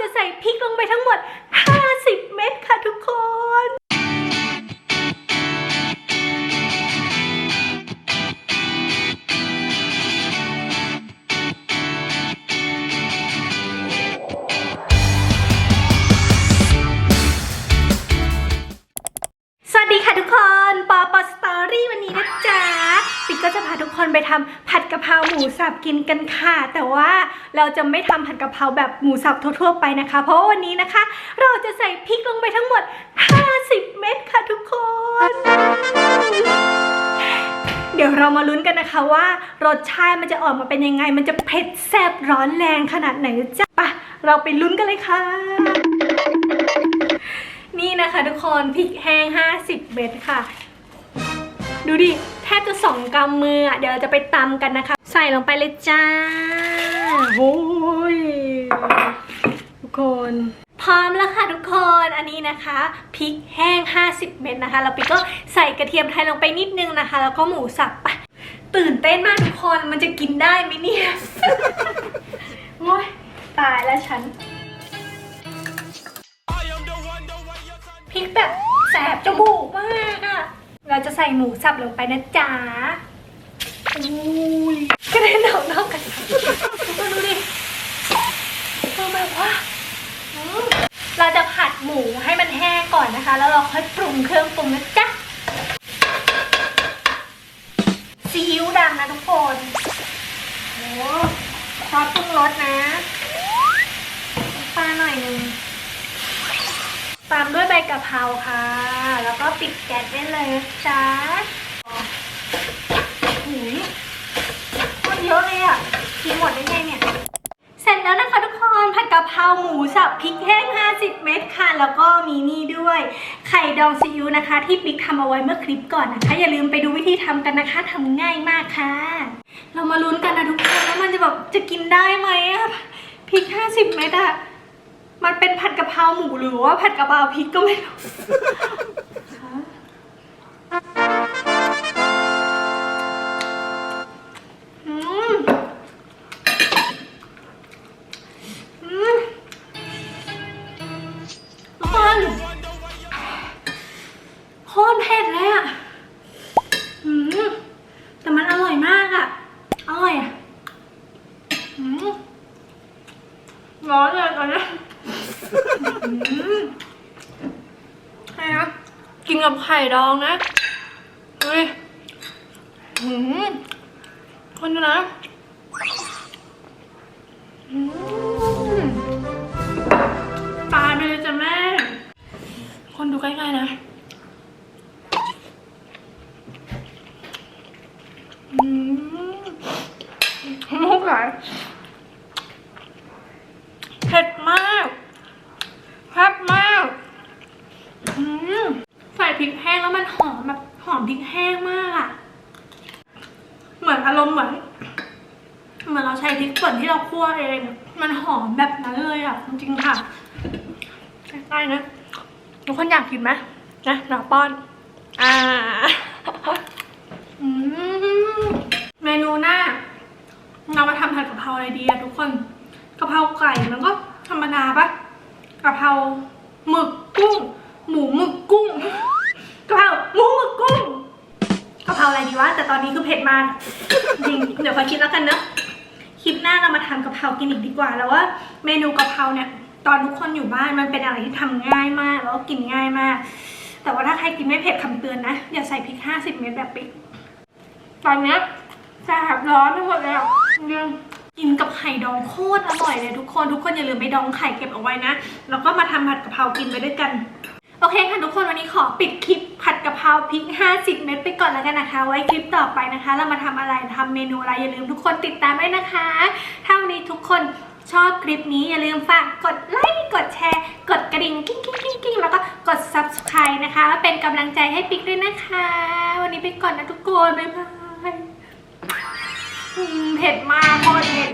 จะใส่พริกลงไปทั้งหมด 50 เม็ดค่ะทุกคนสวัสดีค่ะทุกคน ปอปอสตอรี่วันนี้นะจ๊ะ ปิ๊กก็จะพาทุกคนไปทำ ดกะเพราหมูสับกินกันค่ะ แต่ว่าเราจะไม่ทำผัดกะเพราแบบหมูสับทั่วๆไปนะคะ เพราะว่าวันนี้นะคะ เราจะใส่พริกลงไปทั้งหมด 50 เม็ดค่ะทุกคน เดี๋ยวเรามาลุ้นกันนะคะว่ารสชาติมันจะออกมาเป็นยังไง มันจะเผ็ดแซ่บร้อนแรงขนาดไหนจ๊ะปะเราไปลุ้นกันเลยค่ะ นี่นะคะทุกคนพริกแห้ง 50 เม็ดค่ะ ดูดิ ทบจะสองกำมืออะเดี๋ยวเราจะไปตำกันนะคะ ใส่ลงไปเลยจ้าโอ้ยทุกคน พร้อมแล้วค่ะทุกคนอันนี้นะคะพริกแห้ง 50 เม็ดนะคะ แล้วปิ๊กก็ใส่กระเทียมไทยลงไปนิดนึงนะคะ แล้วก็หมูสับไปตื่นเต้นมากทุกคนมันจะกินได้ไหมเนี่ยโอ้ยตายแล้วฉันพริกแบบแสบจมูก เราจะใส่หมูสับลงไปนะจ๊ะอุ้ยกระเด็นออกนอกกันมาดูดิคือแบบว่าอืมเราจะผัดหมูให้มันแห้งก่อนนะคะ แล้วเราค่อยปรุงเครื่องปรุงนะจ๊ะซีอิ๊วดำนะทุกคนโอ้ซอสปรุงรสนะน้ำปลาหน่อยหนึง ตามด้ว ยกะเพราค่ะ แล้วก็ปิดแก๊สได้เลยนะจ๊ะหืมโคตรเยอะเลยอะกินหมดได้ไงเนี่ย เสร็จแล้วนะคะทุกคนผัดกะเพราหมูสับพริกแห้ง 50 เม็ดค่ะ แล้วก็มีนี่ด้วย ไข่ดองซีอิ๊วนะคะ ที่ปิ๊กทำเอาไว้เมื่อคลิปก่อนนะคะ อย่าลืมไปดูวิธีทำกันนะคะทำง่ายมากค่ะ เรามาลุ้นกันนะทุกคนว่ามันจะแบบจะกินได้ไหมอะพริก 50 เม็ดอะ มันเป็นผัดกะเพราหมูหรือว่าผัดกะเพราพริกก็ไม่รู้อืมอืมทุกคนโคตรเผ็ดเลยอะอืมแต่มันอร่อยมากอะ อร่อยอะอืม ร้อนเลยตอนนี้อืมใช่นะกินกับไข่ดองนะดูดิหืมคนดูนะอืมตายไปเลยจ้ะแม่ คนดูใกล้ๆนะอืมมุกไหลเผ็ดมาก แซ่บมากอืมใส่พ ริกแห้งแล้วมันหอมแบบหอมพริกแห้งมากอะเหมือนอารมณ์เหมือนเหมือนเราใช้พริกป่นที่เราคั่วเอง มันหอมแบบนั้นเลยอะจริงๆค่ะใกล้ๆนะทุกคนอยากกินไหมนะเดี๋ยวป้อน อ่าอมเมนูหน้า เรามาทำผัดกะเพราอะไรดีอะทุกคนกะเพราไก่มันก็ธรรมดาปะกะเพราหมึกกุ้ง หมูหมึกกุ้ง กะเพราหมูหมึกกุ้งกะเพราอะไรดีวะแต่ตอนนี้คือเผ็ดมากจริงเดี๋ยวคอยคิดแล้วกันเนอะคลิปหน้าเรามาทำกะเพรากินอีกดีกว่าแล้วว่าเมนูกะเพราเนี่ย ตอนทุกคนอยู่บ้านมันเป็นอะไรที่ทำง่ายมากแล้วก็กินง่ายมาก แต่ว่าถ้าใครกินไม่เผ็ดคำเตือนนะอย่าใส่พริกห้าสิบเม็ดแบบปิ๊กตอนเนี้ยแสบร้อนไปหมดแล้วจริงกินกับไข่ดองโคตรอร่อยเลยทุกคน ทุกคนอย่าลืมไปดองไข่เก็บเอาไว้นะ แล้วก็มาทำผัดกะเพรากินไปด้วยกัน โอเคค่ะทุกคนวันนี้ขอปิดคลิปผัดกะเพราพริก 50 เม็ดไปก่อนแล้วกันนะคะ ไว้คลิปต่อไปนะคะ เรามาทำอะไรทำเมนูอะไรอย่าลืมทุกคนติดตามด้วยนะคะถ้าวันนี้ทุกคนชอบคลิปนี้อย่าลืมฝากกดไลค์กดแชร์ กดกระดิ่งกิ้งกิ้งกิ้งกิ้งแล้วก็กด subscribe นะคะ เป็นกำลังใจให้ปิ๊กด้วยนะคะ วันนี้ไปก่อนนะทุกคน บ๊ายบายเผ็ดมากโคตรเผ็ด